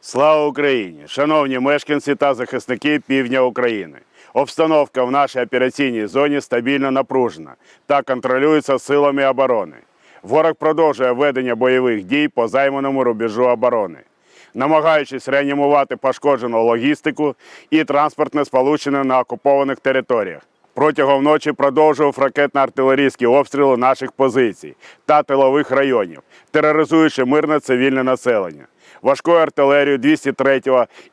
Слава Україні! Шановні мешканці та захисники півдня України. Обстановка в нашій операційній зоні стабільно напружена та контролюється силами оборони. Ворог продовжує ведення бойових дій по займаному рубежу оборони, намагаючись реанімувати пошкоджену логістику і транспортне сполучення на окупованих територіях. Протягом ночі продовжував ракетно-артилерійські обстріли наших позицій та тилових районів, тероризуючи мирне цивільне населення важкою артилерією 203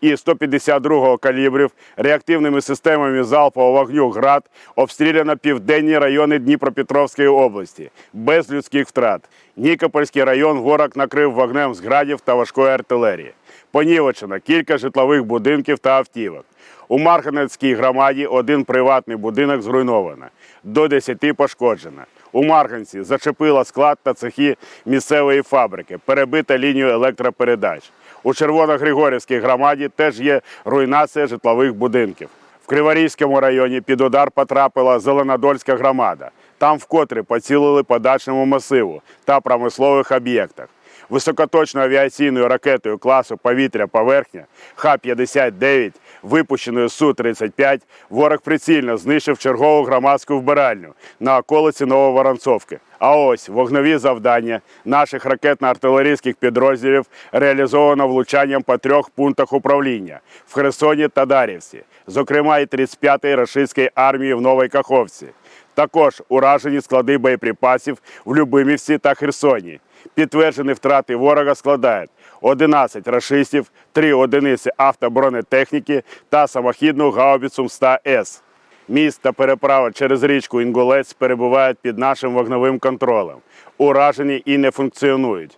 і 152 калібрів, реактивними системами залпового вогню ГРАД обстріляно південні райони Дніпропетровської області без людських втрат. Нікопольський район ворог накрив вогнем з градів та важкої артилерії. Понівечено кілька житлових будинків та автівок. У Марганецькій громаді один приватний будинок зруйновано, до 10 пошкоджено. У Марганці зачепило склад та цехи місцевої фабрики, перебита лінію електропередач. У Червоногригорівській громаді теж є руйнація житлових будинків. В Криворізькому районі під удар потрапила Зеленодольська громада. Там вкотре поцілили по дачному масиву та промислових об'єктах. Високоточною авіаційною ракетою класу повітря-поверхня Х-59, випущеною Су-35, ворог прицільно знищив чергову громадську вбиральню на околиці Нововоронцовки. А ось вогнові завдання наших ракетно-артилерійських підрозділів реалізовано влучанням по трьох пунктах управління в Херсоні та Дарівці, зокрема і 35-ї рашистської армії в Новій Каховці. Також уражені склади боєприпасів в Любимівці та Херсоні. Підтверджені втрати ворога складають 11 рашистів, 3 одиниці автобронетехніки та самохідну гаубіцу МСТА-С. Міст та переправа через річку Інгулець перебувають під нашим вогневим контролем, уражені і не функціонують.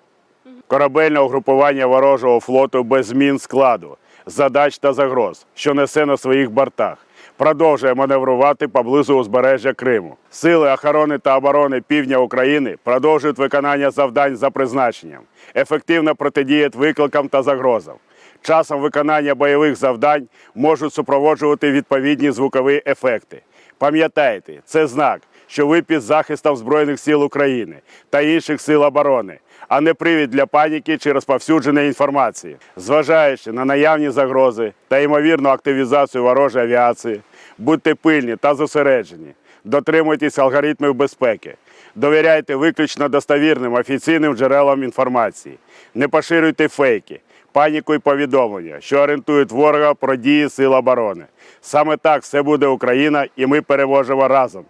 Корабельне угрупування ворожого флоту без змін складу, задач та загроз, що несе на своїх бортах, продовжує маневрувати поблизу узбережжя Криму. Сили охорони та оборони півдня України продовжують виконання завдань за призначенням, ефективно протидіють викликам та загрозам. Часом виконання бойових завдань можуть супроводжувати відповідні звукові ефекти. Пам'ятайте, це знак, що ви під захистом Збройних сил України та інших сил оборони, а не привід для паніки чи розповсюдження інформації. Зважаючи на наявні загрози та ймовірну активізацію ворожої авіації, будьте пильні та зосереджені. Дотримуйтесь алгоритмів безпеки. Довіряйте виключно достовірним офіційним джерелам інформації. Не поширюйте фейки, паніку і повідомлення, що орієнтують ворога про дії сил оборони. Саме так все буде Україна, і ми переможемо разом.